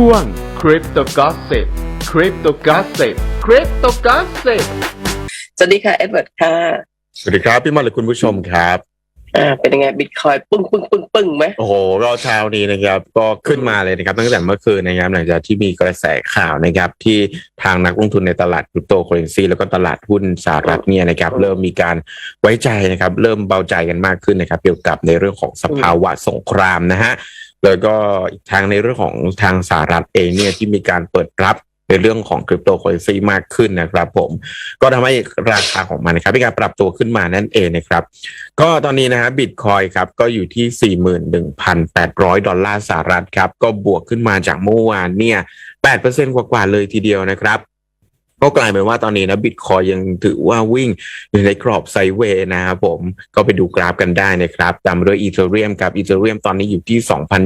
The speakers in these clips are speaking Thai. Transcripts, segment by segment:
ช่วง Crypto Gossip Crypto Gossip Crypto Gossip สวัสดีค่ะ เอ็ดเวิร์ดค่ะ สวัสดีครับ พี่มอลและคุณผู้ชมครับ อ่า เป็นยังไงบิตคอยปึ้งปึ้งปึ้งปึ้งไหมโอ้โหก็เช้านี้นะครับ ก็ขึ้นมาเลยนะครับ ตั้งแต่เมื่อคืนนะครับ หลังจากที่มีกระแสข่าวนะครับ ที่ทางนักลงทุนในตลาดคริปโตเคอเรนซีแล้วก็ตลาดหุ้นสหรัฐเนี่ยนะครับ เริ่มมีการไว้ใจนะครับ เริ่มเบาใจกันมากขึ้นนะครับ เกี่ยวกับในเรื่องของสภาวะสงครามนะฮะ แล้วก็อีกทางในเรื่องของทางสหรัฐเองเนี่ยที่มีการเปิดรับในเรื่องของคริปโตเคอเรนซีมากขึ้นนะครับผมก็ทำให้ราคาของมันนะครับมีการปรับตัวขึ้นมานั่นเองนะครับ ก็ตอนนี้นะฮะบิตคอยครับก็อยู่ที่ 41,800 ดอลลาร์สหรัฐครับ ก็บวกขึ้นมาจากเมื่อวานเนี่ย8%กว่าๆเลยทีเดียวนะครับ ก็กลายเป็นว่าตอนนี้นะบิตคอยยังถือว่าวิ่งอยู่ในกรอบไซเวย์นะครับผมก็ไปดูกราฟกันได้นะครับตามด้วยอีเธอเรียมกับอีเธอเรียมตอนนี้อยู่ที่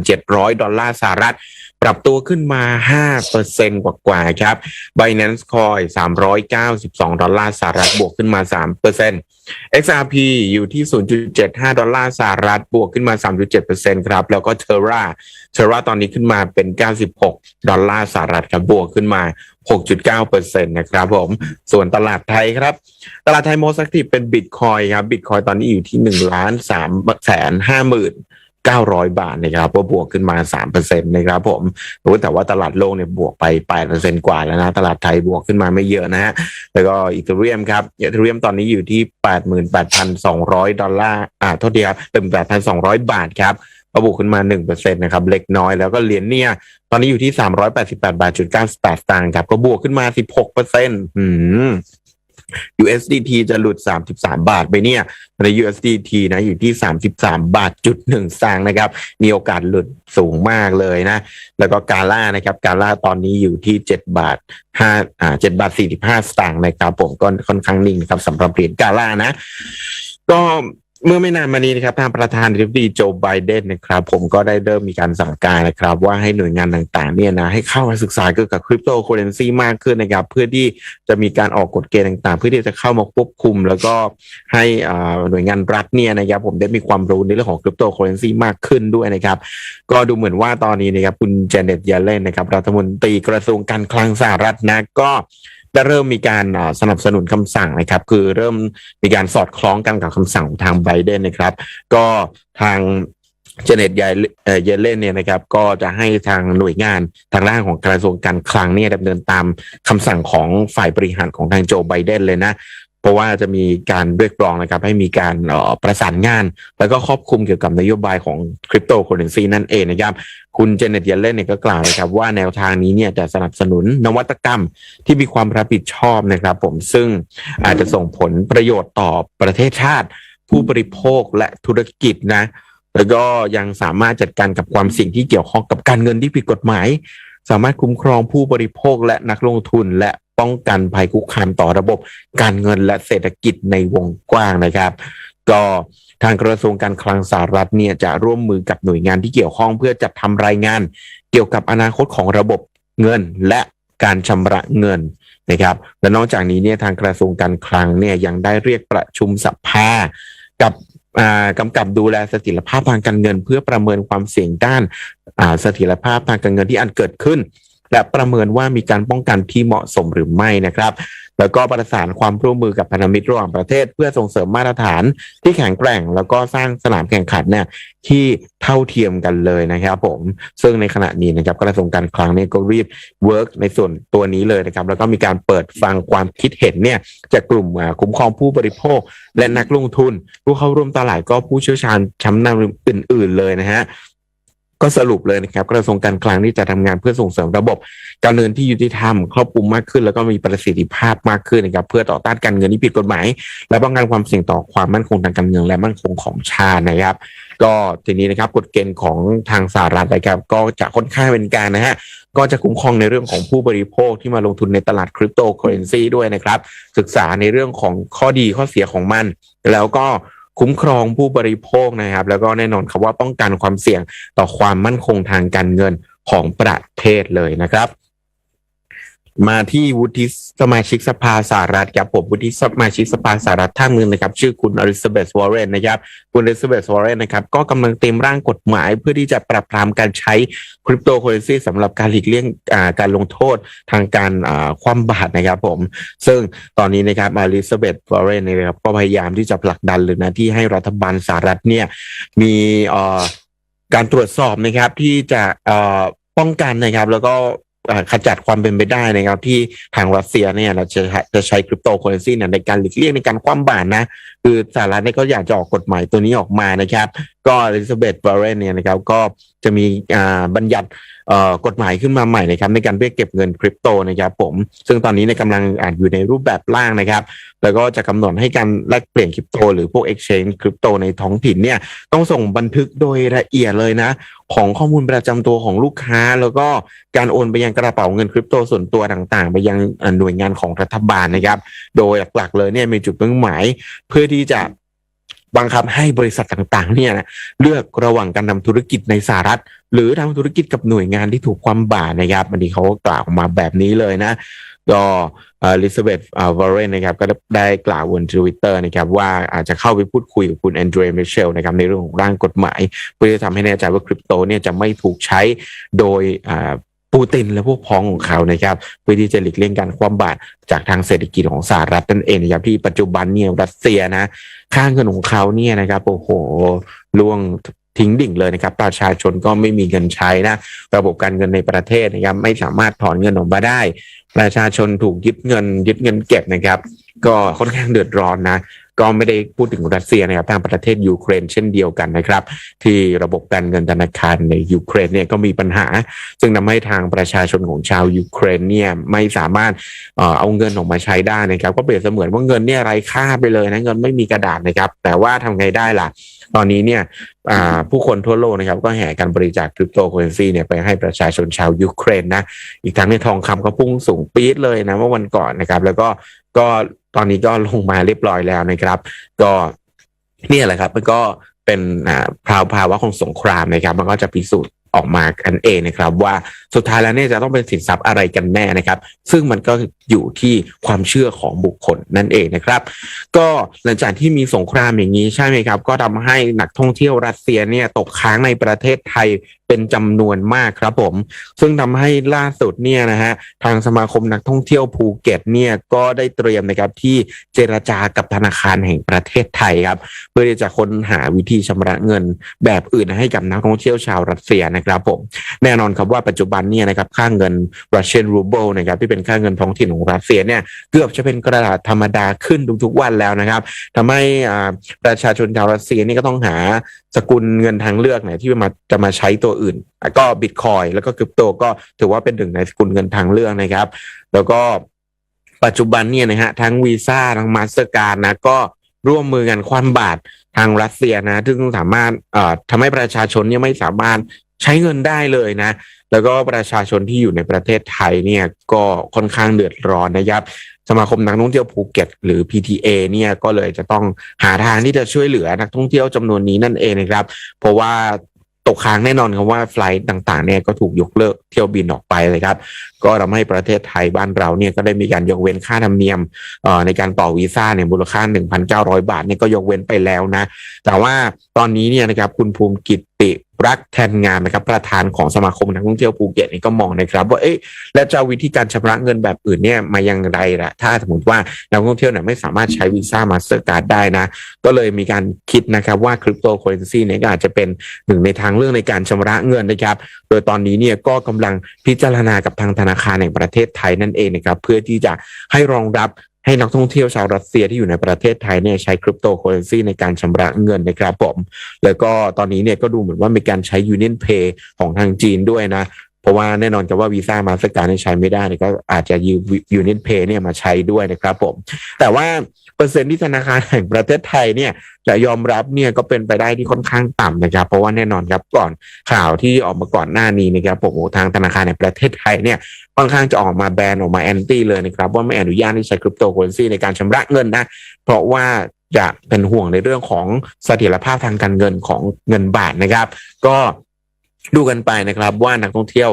2,700 ดอลลาร์สหรัฐปรับตัวขึ้นมา 5%กว่าๆครับ Binance Coin 392 ดอลลาร์สหรัฐบวกขึ้นมา 3% XRP อยู่ที่ 0.75 ดอลลาร์สหรัฐบวกขึ้นมา 3.7%ครับ แล้วก็ Terra Terra ตอนนี้ขึ้นมาเป็น 96 ดอลลาร์สหรัฐครับบวกขึ้นมา 6.9%นะครับผม ส่วนตลาดไทยครับ ตลาดไทยโมสักทีเป็นบิตคอยครับบิตคอยตอนนี้อยู่ที่1ล้าน3แสน5หมื่น 900 บาทนะครับก็บวกขึ้นมา 3%นะครับผมโอ้แต่ว่าตลาดโลกเนี่ยบวกไป 8%กว่าแล้วนะตลาดไทยบวกขึ้นมาไม่เยอะนะฮะแล้วก็อีเทเรียมครับอีเทเรียมตอนนี้อยู่ที่ 88,200 ดอลลาร์อ่าโทษทีครับเป็น8,200 บาทครับก็บวกขึ้นมา 1%นะครับ เล็กน้อยแล้วก็เหรียญเนี่ย ตอนนี้อยู่ที่ 388 บาทจุด98สตางค์ครับ ก็บวกขึ้นมา 16%อืม USDT จะหลุด 33 บาทไปเนี่ยใน USDT นะอยู่ที่ 33 บาทจุดหนึ่งสตางค์นะครับ มีโอกาสหลุดสูงมากเลยนะ แล้วก็กาล่านะครับ กาล่าตอนนี้อยู่ที่ 7 บาท5อ่า7บาท45 สตางค์นะครับผมก็ค่อนข้างนิ่งนะครับสำหรับเหรียญกาล่านะ ก็ เมื่อไม่นานมานี้นะครับทางประธานาธิบดีโจไบเดนนะครับ ผมก็ได้เริ่มมีการสั่งการนะครับ ว่าให้หน่วยงานต่างๆ เนี่ยนะให้เข้ามาศึกษาเกี่ยวกับคริปโตเคอเรนซีมากขึ้นนะครับ เพื่อที่จะมีการออกกฎเกณฑ์ต่างๆ เพื่อที่จะเข้ามาควบคุม แล้วก็ให้หน่วยงานรัฐเนี่ยนะครับผมได้มีความรู้ในเรื่องของคริปโตเคอเรนซีมากขึ้นด้วยนะครับ ก็ดูเหมือนว่าตอนนี้นะครับคุณเจเน็ตเยเลนนะครับรัฐมนตรีกระทรวงการคลังสหรัฐนะก็ จะเริ่มมีการสนับสนุนคำสั่งนะครับ คือเริ่มมีการสอดคล้องกันกับคำสั่งของทางไบเดนนะครับ ก็ทางเจเน็ตเยเลนเนี่ยนะครับก็จะให้ทางหน่วยงานทางด้านของกระทรวงการคลังเนี่ยดำเนินตามคำสั่งของฝ่ายบริหารของทางโจไบเดนเลยนะ เพราะว่าจะมีการเรียกร้องนะครับ ให้มีการออประสานงาน แล้วก็ครอบคลุมเกี่ยวกับนโยบายของคริปโตเคอเรนซีนั่นเองนะครับ คุณเจเน็ตเยเลนเนี่ยก็กล่าวนะครับ ว่าแนวทางนี้เนี่ยจะสนับสนุนนวัตกรรมที่มีความรับผิดชอบนะครับ ผมซึ่งอาจจะส่งผลประโยชน์ต่อประเทศชาติ ผู้บริโภคและธุรกิจนะแล้วก็ยังสามารถจัดการกับความเสี่ยงที่เกี่ยวข้องกับการเงินที่ผิดกฎหมาย สามารถคุ้มครองผู้บริโภคและนักลงทุนและ ป้องกันภัยคุกคามต่อระบบการเงินและเศรษฐกิจในวงกว้างนะครับ ก็ทางกระทรวงการคลังสหรัฐเนี่ยจะร่วมมือกับหน่วยงานที่เกี่ยวข้องเพื่อจัดทำรายงาน เกี่ยวกับอนาคตของระบบเงินและการชำระเงินนะครับ และนอกจากนี้เนี่ยทางกระทรวงการคลังเนี่ยยังได้เรียกประชุมสภากับกำกับดูแลเสถียรภาพทางการเงิน เพื่อประเมินความเสี่ยงด้านเสถียรภาพทางการเงินที่อันเกิดขึ้น และประเมินว่ามีการป้องกันที่เหมาะสมหรือไม่นะครับ แล้วก็ประสานความร่วมมือกับพันธมิตรระหว่างประเทศ เพื่อส่งเสริมมาตรฐานที่แข็งแกร่ง แล้วก็สร้างสนามแข่งขันเนี่ยที่เท่าเทียมกันเลยนะครับ ผม ซึ่งในขณะนี้นะครับกระทรวงการคลังเนี่ยก็รีบเวิร์กในส่วนตัวนี้เลยนะครับ แล้วก็มีการเปิดฟังความคิดเห็นเนี่ยจากกลุ่มคุ้มครองผู้บริโภค และนักลงทุน ผู้เข้าร่วมตลาดก็ผู้เชี่ยวชาญชั้นนำอื่น ๆ เลยนะฮะ ก็สรุปเลยนะครับกระทรวงการคลังที่จะทำงานเพื่อส่งเสริมระบบ การเงินที่ยุติธรรมครอบคลุมมากขึ้น แล้วก็มีประสิทธิภาพมากขึ้นนะครับเพื่อต่อต้านการเงินที่ผิดกฎหมาย และป้องกันความเสี่ยงต่อความมั่นคงทางการเงินและมั่นคงของชาตินะครับ ก็ทีนี้นะครับกฎเกณฑ์ของทางสหรัฐนะครับก็จะค่อนข้างเป็นการนะฮะก็จะคุ้มครองในเรื่องของผู้บริโภคที่มาลงทุนในตลาดคริปโตเคอเรนซีด้วยนะครับ ศึกษาในเรื่องของข้อดีข้อเสียของมัน แล้วก็ คุ้มครองผู้บริโภคนะครับ แล้วก็แน่นอนครับว่าป้องกันความเสี่ยงต่อความมั่นคงทางการเงินของประเทศเลยนะครับ มาที่วุฒิสมาชิกสภาสหรัฐครับผมวุฒิสมาชิกสภาสหรัฐท่านหนึ่งนะครับ ชื่อคุณอลิซาเบธวอร์เรนนะครับคุณอลิซาเบธวอร์เรนนะครับก็กำลังเตรียมร่างกฎหมายเพื่อที่จะปรับปรามการใช้คริปโตเคอเรนซีสำหรับการหลีกเลี่ยงการลงโทษทางการคว่ำบาตนะครับผม ซึ่งตอนนี้นะครับอลิซาเบธวอร์เรนนะครับก็พยายามที่จะผลักดันเลยนะที่ให้รัฐบาลสหรัฐเนี่ยมีการตรวจสอบนะครับที่จะป้องกันนะครับแล้วก็ ขจัดความเป็นไปได้นะครับที่ทางรัสเซียเนี่ยเราจะจะใช้คริปโตเคอเรนซีเนี่ยในการหลีกเลี่ยงในการคว่ำบาตรนะ คือสหรัฐเนี่ยก็อยากจะออกกฎหมายตัวนี้ออกมานะครับ ก็อลิซาเบธวอร์เรนเนี่ยนะครับก็จะมีอ่าบัญญัติเอ่อกฎหมายขึ้นมาใหม่นะครับในการเรียกเก็บเงินคริปโตนะครับผมซึ่งตอนนี้เนี่ยกำลังอ่านอยู่ในรูปแบบร่างนะครับ แล้วก็จะกำหนดให้การแลกเปลี่ยนคริปโต หรือพวก exchange คริปโตในท้องถิ่นเนี่ยต้องส่งบันทึกโดยละเอียดเลยนะ ของข้อมูลประจำตัวของลูกค้า แล้วก็การโอนไปยังกระเป๋าเงินคริปโตส่วนตัวต่างๆ ไปยังหน่วยงานของรัฐบาลนะครับ โดยหลักๆเลยเนี่ยมีจุดมุ่งหมายเพื่อที่จะบังคับให้บริษัทต่างๆ เนี่ยนะเลือกระหว่างการทำธุรกิจในสหรัฐ หรือทำธุรกิจกับหน่วยงานที่ถูกความบาตรนะครับอันนี้เขาก็กล่าวออกมาแบบนี้เลยนะก็อลิซาเบธวอร์เรนนะครับก็ได้กล่าวบนทวิตเตอร์นะครับว่าอาจจะเข้าไปพูดคุยกับคุณแอนดรีมิเชลนะครับในเรื่องของร่างกฎหมาย เพื่อจะทำให้แน่ใจว่าคริปโตเนี่ยจะไม่ถูกใช้โดย ปูตินและพวกพ้องของเขานะครับเพื่อที่จะหลีกเลี่ยงการคว่ำบาตรจากทางเศรษฐกิจของสหรัฐนั่นเองนะครับที่ปัจจุบันเนี่ยรัสเซียนะค่าเงินของเขาเนี่ยนะครับโอ้โหล่วงทิ้งดิ่งเลยนะครับประชาชนก็ไม่มีเงินใช้นะระบบการเงินในประเทศนะครับไม่สามารถถอนเงินออกมาได้ ประชาชนถูกยึดเงินยึดเงินเก็บนะครับ ก็ค่อนข้างเดือดร้อนนะ ก็ไม่ได้พูดถึงรัสเซียนะครับทางประเทศยูเครนเช่นเดียวกันนะครับ ที่ระบบการเงินธนาคารในยูเครนเนี่ยก็มีปัญหา ซึ่งทำให้ทางประชาชนของชาวยูเครนเนี่ยไม่สามารถเอาเงินออกมาใช้ได้นะครับ ก็เปรียบเสมือนว่าเงินเนี่ยไร้ค่าไปเลยนะเงินไม่มีกระดาษนะครับ แต่ว่าทำไงได้ล่ะ ตอนนี้เนี่ยผู้คนทั่วโลกนะครับก็แห่กันบริจาคคริปโตเคอเรนซีเนี่ยไปให้ประชาชนชาวยูเครนนะอีกทั้งในยทองคำก็พุ่งสูงปี๊ดเลยนะเมื่อวันก่อนนะครับ แล้วก็ก็ ตอนนี้ก็ลงมาเรียบร้อยแล้วนะครับ ก็เนี่ยแหละครับมันก็เป็นอ่าภาวภาวะของสงครามนะครับ มันก็จะพิสูจน์ออกมากันเองนะครับ ว่าสุดท้ายแล้วเนี่ยจะต้องเป็นสินทรัพย์อะไรกันแน่นะครับ ซึ่งมันก็อยู่ที่ความเชื่อของบุคคลนั่นเองนะครับ ก็หลังจากที่มีสงครามอย่างนี้ใช่ไหมครับ ก็ทำให้นักท่องเที่ยวรัสเซียเนี่ยตกค้างในประเทศไทย เป็นจำนวนมากครับผม ซึ่งทำให้ล่าสุดเนี่ยนะฮะทางสมาคมนักท่องเที่ยวภูเก็ตเนี่ยก็ได้เตรียมนะครับที่เจรจากับธนาคารแห่งประเทศไทยครับ เพื่อที่จะค้นหาวิธีชำระเงินแบบอื่นให้กับนักท่องเที่ยวชาวรัสเซียนะครับผมแน่นอนครับว่าปัจจุบันเนี่ยนะครับค่าเงิน Russian ruble นะครับที่เป็นค่าเงินท้องถิ่นของรัสเซียเนี่ยเกือบจะเป็นกระดาษธรรมดาขึ้นทุกๆวันแล้วนะครับทำให้อาประชาชนชาวรัสเซียนี่ก็ต้องหาสกุลเงินทางเลือกไหนที่มาจะมาใช้ตัวอื่น ก็บิตคอยแล้วก็คริปโตก็ถือว่าเป็นหนึ่งในสกุลเงินทางเลือกนะครับ แล้วก็ปัจจุบันเนี่ยนะฮะทั้งวีซ่าทั้งมาสเตอร์การนะก็ร่วมมือกันคว่ำบาตรทางรัสเซียนะ ซึ่งสามารถเอ่อทำให้ประชาชนเนี่ยไม่สามารถใช้เงินได้เลยนะ แล้วก็ประชาชนที่อยู่ในประเทศไทยเนี่ยก็ค่อนข้างเดือดร้อนนะครับ สมาคมนักท่องเที่ยวภูเก็ต หรือ PTA เนี่ยก็เลยจะต้องหาทางที่จะช่วยเหลือนักท่องเที่ยวจำนวนนี้นั่นเองนะครับ เพราะว่า ตกค้างแน่นอนครับว่าไฟล์ต่างๆเนี่ยก็ถูกยกเลิกเที่ยวบินออกไปเลยครับก็ทำให้ประเทศไทยบ้านเราเนี่ยก็ได้มีการยกเว้นค่าธรรมเนียมในการต่อวีซ่าเนี่ยมูลค่า 1,900 บาทเนี่ยก็ยกเว้นไปแล้วนะ แต่ว่าตอนนี้เนี่ยนะครับคุณภูมิกิตติรักแทนงานนะครับประธานของสมาคมนักท่องเที่ยวภูเก็ตนี่ก็มองนะครับ ว่าเอ๊ะแล้วจะวิธีการชำระเงินแบบอื่นเนี่ยมายังไรล่ะถ้าสมมติว่านักท่องเที่ยวเนี่ยไม่สามารถใช้วีซ่ามาสเตอร์การ์ดได้นะ ก็เลยมีการคิดนะครับว่าคริปโตเคอเรนซีเนี่ยก็อาจจะเป็นหนึ่งในทางเลือกในการชำระเงินนะครับ โดยตอนนี้เนี่ยก็กำลังพิจารณากับทางธนาคารแห่งประเทศไทยนั่นเองนะครับเพื่อที่จะให้รองรับให้นักท่องเที่ยวชาวรัสเซียที่อยู่ในประเทศไทยเนี่ยใช้คริปโตเคอเรนซีในการชำระเงินนะครับผม แล้วก็ตอนนี้เนี่ยก็ดูเหมือนว่ามีการใช้ยูเนียนเพย์ของทางจีนด้วยนะ ราะว่าแน่นอนกับว่าวีซ่ามาสการใช้ไม่ได้เนี่ยก็อาจจะยืม Union Pay เนี่ยมาใช้ด้วยนะครับผม แต่ว่าเปอร์เซ็นต์ที่ธนาคารแห่งประเทศไทยเนี่ยจะยอมรับเนี่ยก็เป็นไปได้ที่ค่อนข้างต่ำนะครับ เพราะว่าแน่นอนครับก่อนข่าวที่ออกมาก่อนหน้านี้นะครับผมทางธนาคารแห่งประเทศไทยเนี่ยค่อนข้างจะออกมาแบนออกมาแอนตี้เลยนะครับว่าไม่อนุญาตให้ใช้คริปโตเคอเรนซีในการชำระเงินนะ เพราะว่าจะเป็นห่วงในเรื่องของเสถียรภาพทางการเงินของเงินบาทนะครับ ก็ ดูกันไปนะครับว่านักท่องเที่ยว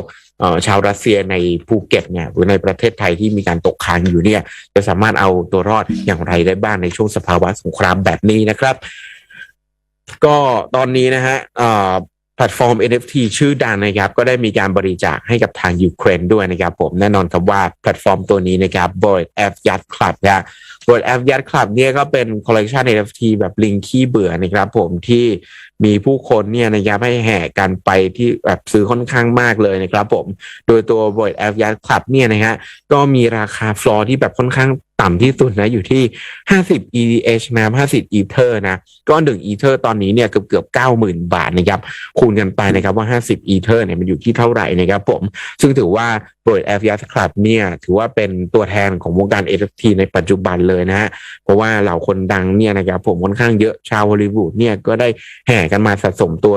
ชาวรัสเซียในภูเก็ตเนี่ยหรือในประเทศไทยที่มีการตกค้างอยู่เนี่ยจะสามารถเอาตัวรอดอย่างไรได้บ้างในช่วงสภาวะสงครามแบบนี้นะครับ ก็ตอนนี้นะฮะแพลตฟอร์ม NFT ชื่อดังนะครับ ก็ได้มีการบริจาคให้กับทางยูเครนด้วยนะครับผมแน่นอนครับว่าแพลตฟอร์มตัวนี้นะครับ b o y F Yacht Club นะ b o y F Yacht Club เนี่ยก็เป็นคอลเลกชัน NFT แบบลิงขี้เบื่อนะครับผมที่ มีผู้คนเนี่ยนะครับให้แห่กันไปที่แบบซื้อค่อนข้างมากเลยนะครับผม โดยตัว b o y F Yacht Club เนี่ยนะฮะก็มีราคาฟลอร์ที่แบบค่อนข้างต่ำที่สุดนะอยู่ที่ 50 ETH นะครับ50 Ether นะก็หนึ่ง Ether ตอนนี้เนี่ยเกือบเกือบ90,000 บาทนะครับคูณกันไปนะครับว่า 50 Ether เนี่ยมันอยู่ที่เท่าไหร่นะครับผม ซึ่งถือว่าโปรด f อ s Club เนี่ยถือว่าเป็นตัวแทนของวงการ NFT ในปัจจุบันเลยนะฮะเพราะว่าเหล่าคนดังเนี่ยนะครับผมค่อนข้างเยอะชาวฮอลลีวูดเนี่ยก็ได้แห่กันมาสะสมตัว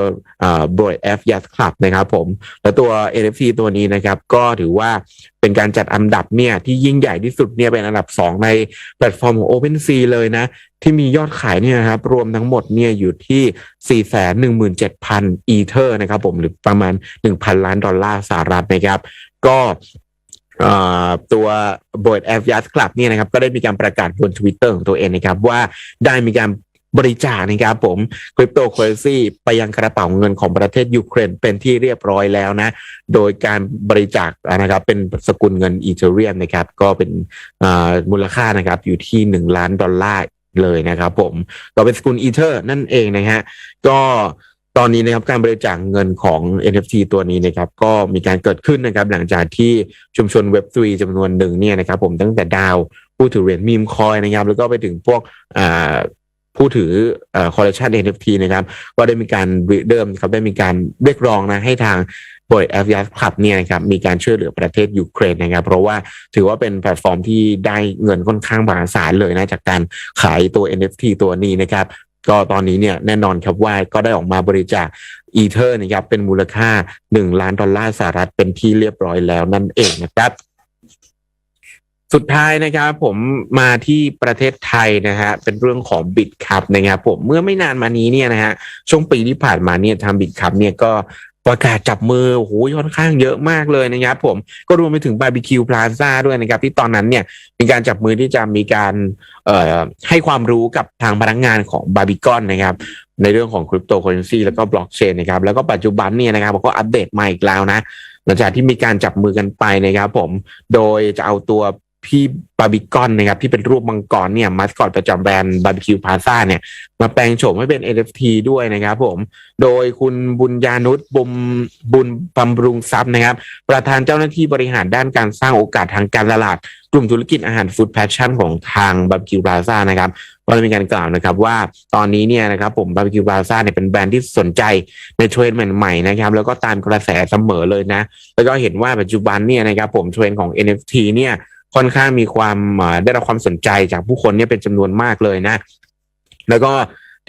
บรด F Yacht Club นะครับผมแล้วตัว NFT ตัวนี้นะครับก็ถือว่าเป็นการจัดอันดับเนี่ยที่ยิ่งใหญ่ที่สุดเนี่ยเป็นอันดับ 2 ในแพลตฟอร์มของ OpenSea เลยนะ ที่มียอดขายเนี่ยนะครับรวมทั้งหมดเนี่ยอยู่ที่ 417,000 อีเทอร์นะครับผมหรือประมาณ 1,000 ล้านดอลลาร์สหรัฐนะครับก็ตัวบริษัทแอฟยัสคลับเนี่ยนะครับก็ได้มีการประกาศบน Twitter ของตัวเองนะครับว่าได้มีการ บริจาคนะครับผมคริปโตเคอเรซีไปยังกระเป๋าเงินของประเทศยูเครนเป็นที่เรียบร้อยแล้วนะ โดยการบริจาคนะครับเป็นสกุลเงินอีเทเรียมนะครับก็เป็นมูลค่านะครับอยู่ที่ 1 ล้านดอลลาร์เลยนะครับผมก็เป็นสกุลอีเทอร์นั่นเองนะฮะก็ตอนนี้นะครับการบริจาคเงินของ NFT ตัวนี้นะครับก็มีการเกิดขึ้นนะครับหลังจากที่ชุมชน Web3 จำนวนหนึ่งเนี่ยนะครับผมตั้งแต่ดาวผู้ถือเหรียญมีมคอยนะครับแล้วก็ไปถึงพวกอ่า ผู้ถือคอลเลคชัน NFT นะครับก็ได้มีการเริ่มครับได้มีการเรียกร้องนะให้ทางบริษัทแอฟยัสคลับเนี่ยครับมีการช่วยเหลือประเทศยูเครนนะครับ เพราะว่าถือว่าเป็นแพลตฟอร์มที่ได้เงินค่อนข้างมหาศาลเลยนะจากการขายตัว NFT ตัวนี้นะครับ ก็ตอนนี้เนี่ยแน่นอนครับว่าก็ได้ออกมาบริจาคอีเทอร์นะครับเป็นมูลค่า 1 ล้านดอลลาร์สหรัฐเป็นที่เรียบร้อยแล้วนั่นเองนะครับ สุดท้ายนะครับผมมาที่ประเทศไทยนะฮะเป็นเรื่องของบิตคัพนะครับผมเมื่อไม่นานมานี้เนี่ยนะฮะช่วงปีที่ผ่านมาเนี่ยทางบิตคัพเนี่ยก็ประกาศจับมือโอ้โหค่อนข้างเยอะมากเลยนะครับผมก็รวมไปถึงบาร์บีคิวพลาซ่าด้วยนะครับที่ตอนนั้นเนี่ยมีการจับมือที่จะมีการเอ่อให้ความรู้กับทางพนักงานของบาร์บีคอนนะครับในเรื่องของคริปโตเคอเรนซีแล้วก็บล็อกเชนนะครับแล้วก็ปัจจุบันเนี่ยนะครับก็อัปเดตมาอีกแล้วนะหลังจากที่มีการจับมือกันไปนะครับผมโดยจะเอาตัว พี่บาร์บีคอนนะครับที่เป็นรูปมังกรเนี่ยมาสคอตประจำแบรนด์บาร์บีคิวพาซ่าเนี่ยมาแปลงโฉมให้เป็น NFT ด้วยนะครับผมโดยคุณบุญญานุชบุมบุญบำรุงทรัพย์นะครับ ประธานเจ้าหน้าที่บริหารด้านการสร้างโอกาสทางการตลาด กลุ่มธุรกิจอาหารฟู้ดแพชชั่นของทางบาร์บีคิวพาซ่านะครับก็ได้มีการกล่าวนะครับว่าตอนนี้เนี่ยนะครับผมบาร์บีคิวพาซ่าเนี่ยเป็นแบรนด์ที่สนใจในเทรนด์ใหม่ๆนะครับแล้วก็ตามกระแสเสมอเลยนะ แล้วก็เห็นว่าปัจจุบันเนี่ยนะครับผมเทรนด์ของ NFT เนี่ย ค่อนข้างมีความได้รับความสนใจจากผู้คนเนี่ยเป็นจำนวนมากเลยนะ แล้วก็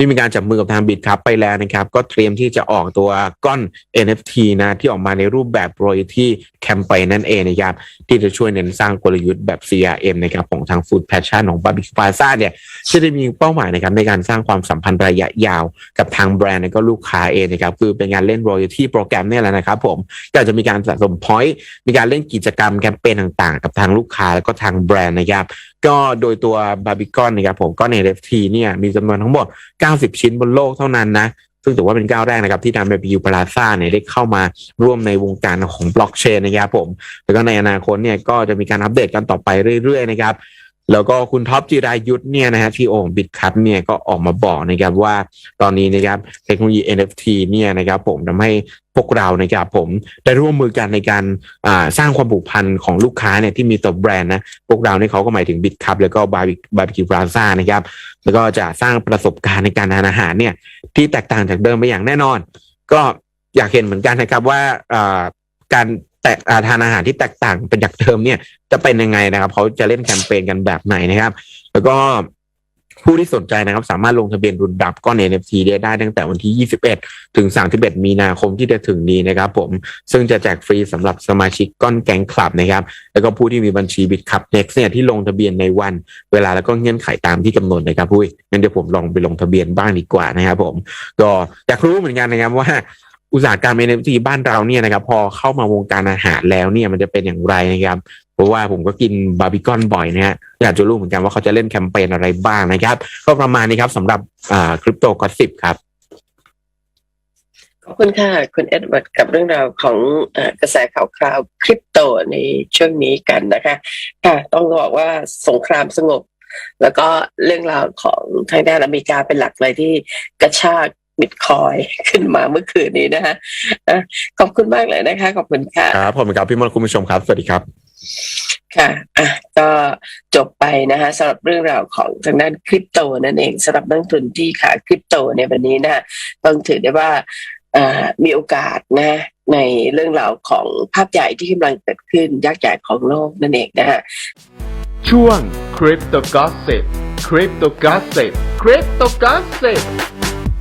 ที่มีการจับมือกับทางบิตครับไปแล้วนะครับ ก็เตรียมที่จะออกตัวก้อน NFT นะที่ออกมาในรูปแบบ royalty campaign นั่นเองนะครับ ที่จะช่วยเน้นสร้างกลยุทธ์แบบ CRM นะครับของทาง Food Passion ของ Barbecue Plaza เนี่ยที่ได้มีเป้าหมายนะครับในการสร้างความสัมพันธ์ระยะยาวกับทางแบรนด์และก็ลูกค้าเองนะครับคือเป็นการเล่น royalty โปรแกรมเนี่ยแหละนะครับผมก็จะมีการสะสม point มีการเล่นกิจกรรมแคมเปญต่างๆ กับทางลูกค้าแล้วก็ทางแบรนด์นะครับ ก็โดยตัวบาร์บีคอนนะครับผมก็ใน NFT เนี่ยมีจำนวนทั้งหมด 90 ชิ้นบนโลกเท่านั้นนะ ซึ่งถือว่าเป็นก้าวแรกนะครับที่ทางบาร์บีคิวพลาซ่าเนี่ยได้เข้ามาร่วมในวงการของบล็อกเชนนะครับผม แล้วก็ในอนาคตเนี่ยก็จะมีการอัปเดตกันต่อไปเรื่อยๆนะครับ แล้วก็คุณท็อปจิรายุทธ์เนี่ยนะฮะที่โองบิตคัพเนี่ยก็ออกมาบอกนะครับว่าตอนนี้นะครับเทคโนโลยี NFT เนี่ยนะครับผมทำให้พวกเรานะครับผมได้ร่วมมือกันในการสร้างความผูกพันของลูกค้าเนี่ยที่มีต่อแบรนด์นะพวกเราเนี่ยเขาก็หมายถึงบิตคัพแล้วก็บาร์บีบาร์บีคิวพลาซ่านะครับแล้วก็จะสร้างประสบการณ์ในการทานอาหารเนี่ยที่แตกต่างจากเดิมไปอย่างแน่นอน ก็อยากเห็นเหมือนกันนะครับว่าการ แตกอ่าทานอาหารที่แตกต่างเป็นจากเดิมเนี่ยจะเป็นยังไงนะครับเขาจะเล่นแคมเปญกันแบบไหนนะครับ แล้วก็ผู้ที่สนใจนะครับ สามารถลงทะเบียนรุนดับก้อน NFT ได้ได้ตั้งแต่วันที่ 21 ถึง 31 มีนาคมที่จะถึงนี้นะครับผมซึ่งจะแจกฟรีสำหรับสมาชิกก้อนแก๊งคลับนะครับ แล้วก็ผู้ที่มีบัญชีบิตคับ Next เนี่ยที่ลงทะเบียนในวัน เวลาแล้วก็เงื่อนไขตามที่กำหนดนะครับพุ้ยงั้นเดี๋ยวผมลองไปลงทะเบียนบ้างดีกว่านะครับผมก็อยากรู้เหมือนกันนะครับว่า อุตสาหกรรม NFT บ้านเราเนี่ยนะครับพอเข้ามาวงการอาหารแล้วเนี่ยมันจะเป็นอย่างไรนะครับเพราะว่าผมก็กินบาร์บีคอนบ่อยนะฮะอยากจะรู้เหมือนกันว่าเขาจะเล่นแคมเปญอะไรบ้างนะครับ ก็ประมาณนี้ครับสำหรับคริปโตกอสิบครับขอบคุณค่ะ คุณเอ็ดเวิร์ดกับเรื่องราวของอกระแสข่าวคราวคริปโตในช่วงนี้กันนะคะค่ะต้องบอกว่าสงครามสงบ แล้วก็เรื่องราวของทางด้านอเมริกาเป็นหลักเลยที่กระชาก บิตคอยขึ้นมาเมื่อคืนนี้นะคะอะขอบคุณมากเลยนะคะ ขอบคุณค่ะครับผมครับพี่มนต์คุณผู้ชมครับ สวัสดีครับ ค่ะอะก็จบไปนะคะสำหรับเรื่องราวของทางด้านคริปโตนั่นเองสำหรับนักลงทุนที่ขายคริปโตในวันนี้นะต้องถือได้ว่าอ่ามีโอกาสนะในเรื่องราวของภาพใหญ่ที่กำลังเกิดขึ้นยักษ์ใหญ่ของโลกนั่นเองนะฮะช่วง Crypto Gossip Crypto Gossip Crypto Gossip